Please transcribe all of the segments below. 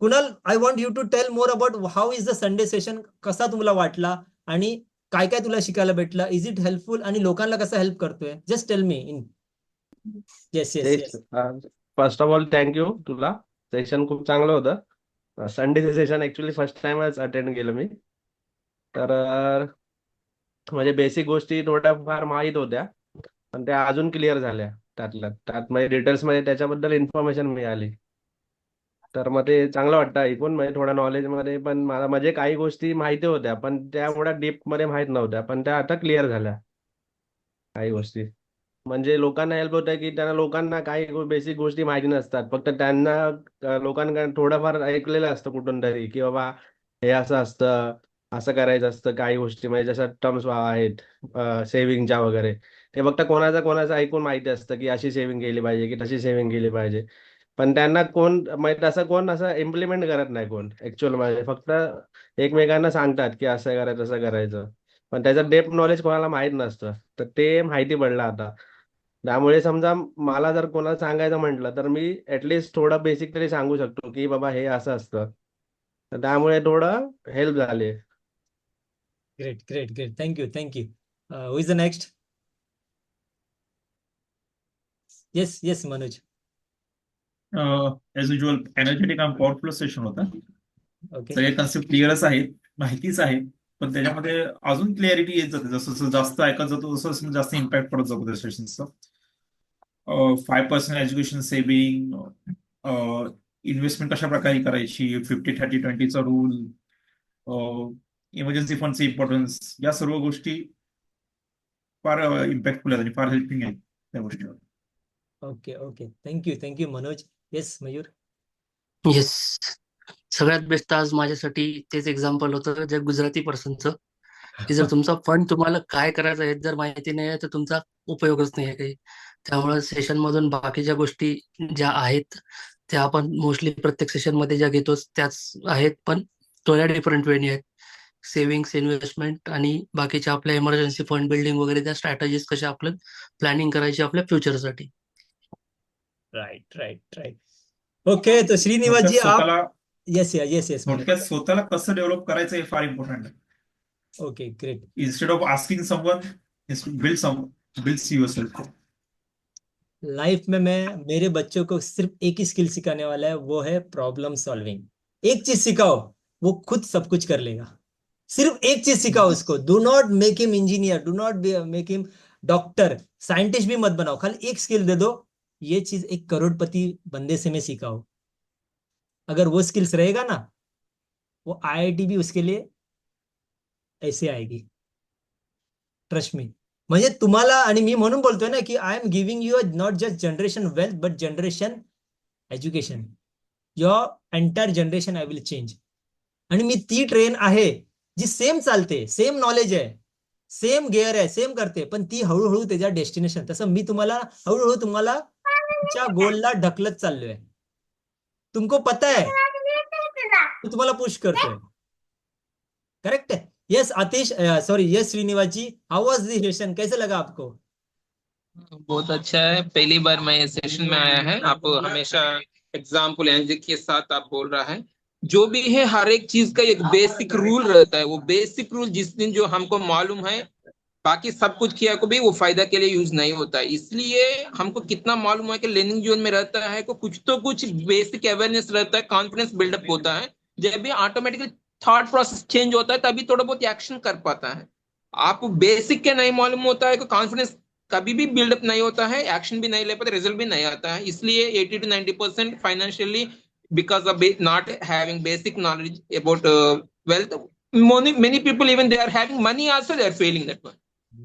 Kunal I want you to tell more about how is the Sunday session कसा तुम्हाला वाटला आणि काय काय तुला शिकायला भेटलं? इज इट हेल्पफुल आणि लोकांना कसं हेल्प करतोय? Just tell me in yes yes first of all thank you तुला. सेशन खूप चांगलं होतं. संडेचं सेशन ऍक्च्युली फर्स्ट टाइमच अटेंड केलं मी. तर म्हणजे बेसिक गोष्टी थोड्याफार माहीत होत्या. पण त्या अजून क्लिअर झाल्या. त्यातल्या त्यात म्हणजे डिटेल्समध्ये त्याच्याबद्दल इन्फॉर्मेशन मिळाली. तर मग ते चांगलं वाटतं ऐकून म्हणजे थोडा नॉलेजमध्ये पण मला म्हणजे काही गोष्टी माहिती होत्या पण त्या थोड्या डीपमध्ये माहीत नव्हत्या पण त्या आता क्लिअर झाल्या. काही गोष्टी. म्हणजे लोकांना हेल्प होत की त्यांना लोकांना काही बेसिक गोष्टी माहिती नसतात. फक्त त्यांना लोकांकडे थोडंफार ऐकलेलं असतं कुठून तरी की बाबा हे असं असतं असं करायचं असतं काही गोष्टी. म्हणजे जसं टर्म्स आहेत सेव्हिंगच्या वगैरे. ते फक्त कोणाचं कोणाचं ऐकून माहिती असतं की अशी सेव्हिंग केली पाहिजे की तशी सेव्हिंग केली पाहिजे. पण त्यांना कोण म्हणजे तसं कोण असं इम्प्लिमेंट करत नाही कोण. ऍक्च्युअलमध्ये फक्त एकमेकांना सांगतात की असं करायचं असं करायचं. पण त्याचं डेप नॉलेज कोणाला माहीत नसतं. तर ते माहिती पडलं आता. त्यामुळे समजा मला जर कोणाला सांगायचं म्हटलं तर मी ऍटलिस्ट थोडं बेसिक तरी सांगू शकतो की बाबा हे असं असतं. तर त्यामुळे थोडं हेल्प झाली. Great great great thank you thank you who is the next yes yes Manoj as usual energetic आणि पॉवरफुल सेशन होता. सगळे कन्सेप्ट क्लिअरच आहेत माहितीच आहे पण त्याच्यामध्ये अजून क्लिअरिटी येत जाते. जसं जसं जास्त ऐकत जातो तसं तसं जास्त इम्पॅक्ट पडत जातो त्या सेशनचा five percent education saving investment कशा प्रकारे करायची फिफ्टी थर्टी ट्वेंटीचा रूल इमर्जन्सी फंडचे इम्पॉर्टन्स या सर्व गोष्टी फार इम्पॅक्टफुल आहेत आणि फार हेल्पिंग आहेत त्या गोष्टीवर. Okay okay thank you thank you Manoj yes Mayur. Yes सगळ्यात बेस्ट आज माझ्यासाठी तेच एक्झाम्पल होतं जे गुजराती पर्सनचं की जर तुमचा फंड तुम्हाला काय करायचं आहे जर माहिती नाही आहे तर तुमचा उपयोगच नाही आहे काही. त्यामुळे सेशन मधून बाकीच्या गोष्टी ज्या आहेत त्या आपण मोस्टली प्रत्येक सेशनमध्ये ज्या घेतोच त्याच आहेत पण थोड्या डिफरंट वेनी आहेत. सेव्हिंग्स इन्व्हेस्टमेंट आणि बाकीच्या आपल्या इमर्जन्सी फंड बिल्डिंग वगैरे त्या स्ट्रॅटजीज कशा आपलं प्लॅनिंग करायची आपल्या फ्युचरसाठी राईट राइट राइट ओके तो श्रीनिवास जी आप स्वतःला येस येस येस थोडक्यात स्वतःला कसं डेव्हलप करायचं हे फार इम्पॉर्टंट आहे. Okay great of asking someone is to build some builds yourself. Life में मैं मेरे बच्चों को सिर्फ़ एक ही स्किल सिखाने वाला है वो है प्रॉब्लम सॉल्विंग एक चीज़ सिखाओ वो खुद सब कुछ कर लेगा। सिर्फ़ एक चीज़ सिखाओ उसको। Do not make him engineer do not make him doctor scientist भी मत बनाओ खाली एक स्किल दे दो ये चीज़ एक करोड़पति बंदे से मैं सीखा हूँ। अगर वो स्किल्स रहेगा ना, वो आईआईटी भी उसके लिए ऐसे आएगी। ट्रस्ट मी म्हणजे तुम्हाला आणि मी म्हणून बोलतोय ना की I am giving you not just generation wealth but generation education your entire generation I will change आणि मी ती ट्रेन आहे, जी सेम चालते सेम नॉलेज आहे सेम गेअर आहे सेम करते, पण ती हळूहळू त्याच्या डेस्टिनेशन तसं मी तुम्हाला, हळूहळू तुम्हाला तुमच्या गोलला ढकलत चाललोय. तुमको पता है मी तुम्हाला पुश करतोय. करेक्ट है yes Atish sorry yes Srinivas ji how was the session कैसे लगा आपको? बहुत अच्छा है. पहली बार मैं सेशन में आया है. आप हमेशा एग्ज़ाम्पल के साथ आप बोल रहा है. जो भी है, हर एक चीज़ का एक बेसिक रूल रहता है. वो बेसिक रूल जिस दिन जो हमको मालूम है बाकी सब कुछ किया को भी वो फ़ायदा के लिए यूज़ नहीं होता। है इसलिए हमको कितना मालूम है कि लर्निंग जोन में रहता है को कुछ तो कुछ बेसिक अवेयरनेस रहता है कॉन्फिडेंस बिल्डअप होता है। जब भी ऑटोमेटिकली थॉट प्रोसेस चेंज होता है तभी थोड़ा बहुत एक्शन कर पाता है। आपको बेसिक के नहीं मालूम होता है कॉन्फिडेंस कभी भी बिल्डअप नहीं होता है एक्शन भी नहीं ले पाते रिज़ल्ट भी नहीं आता है। इसलिए eighty to 90 percent financially because of not having basic knowledge about wealth many people even they are having money also they are failing that one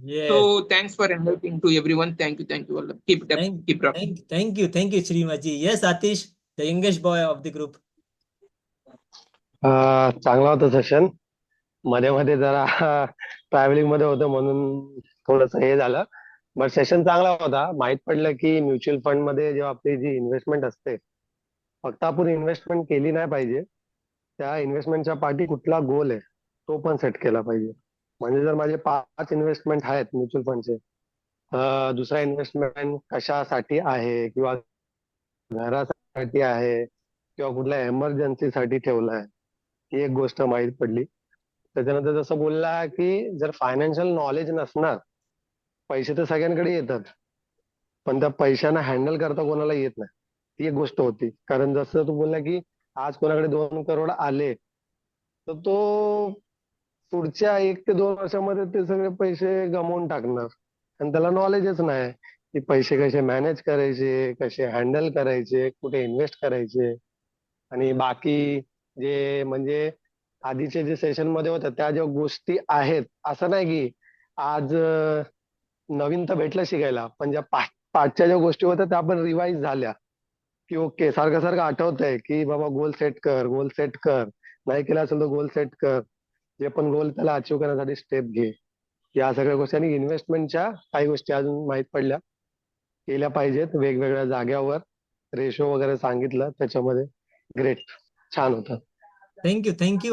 Yes. so thanks for helping to everyone. Thank you thank you all. Keep it up Thank, keep it up. thank, thank you, thank you, Srimaji. Yes, Atish, the youngest boy of the group. अं, चांगला होता सेशनमध्ये मध्ये जरा ट्रॅव्हलिंगमध्ये होतं म्हणून थोडस हे झालं. बट सेशन चांगला होता. माहीत पडलं की म्युच्युअल फंडमध्ये जेव्हा आपली जी इन्व्हेस्टमेंट असते फक्त आपण इन्व्हेस्टमेंट केली नाही पाहिजे त्या इन्व्हेस्टमेंटच्या पाठी कुठला गोल आहे तो पण सेट केला पाहिजे. म्हणजे जर माझे पाच इन्व्हेस्टमेंट आहेत म्युच्युअल फंडचे दुसरा इन्व्हेस्टमेंट कशासाठी आहे किंवा घरासाठी आहे किंवा कुठल्या एमर्जन्सीसाठी आहे ही एक गोष्ट माहीत पडली. त्याच्यानंतर जसं बोलला की जर फायनान्शियल नॉलेज नसणार पैसे तर सगळ्यांकडे येतात पण त्या पैशांना हँडल करता कोणाला येत नाही ती एक गोष्ट होती. कारण जसं तू बोलला की आज कोणाकडे दोन करोड आले तर तो पुढच्या एक ते दोन वर्षामध्ये ते सगळे पैसे गमावून टाकणार. आणि त्याला नॉलेजच नाही की पैसे कसे मॅनेज करायचे कसे हँडल करायचे कुठे इन्व्हेस्ट करायचे. आणि बाकी जे म्हणजे आधीचे जे सेशनमध्ये होत्या त्या ज्या गोष्टी आहेत असं नाही की आज नवीन तर भेटलं शिकायला पण ज्या पाठच्या ज्या गोष्टी होत्या त्या पण रिवाईज झाल्या. की ओके सारखं सारखं आठवत आहे की बाबा गोल सेट कर गोल सेट कर. नाही केला असेल तर गोल सेट कर. जे पण गोल त्याला अचीव करण्यासाठी स्टेप घे. या सगळ्या गोष्टी आणि इन्व्हेस्टमेंटच्या काही गोष्टी अजून माहीत पडल्या. केल्या पाहिजेत वेगवेगळ्या जाग्यावर. रेशो वगैरे सांगितलं त्याच्यामध्ये. ग्रेट छान होतं. Thank you thank you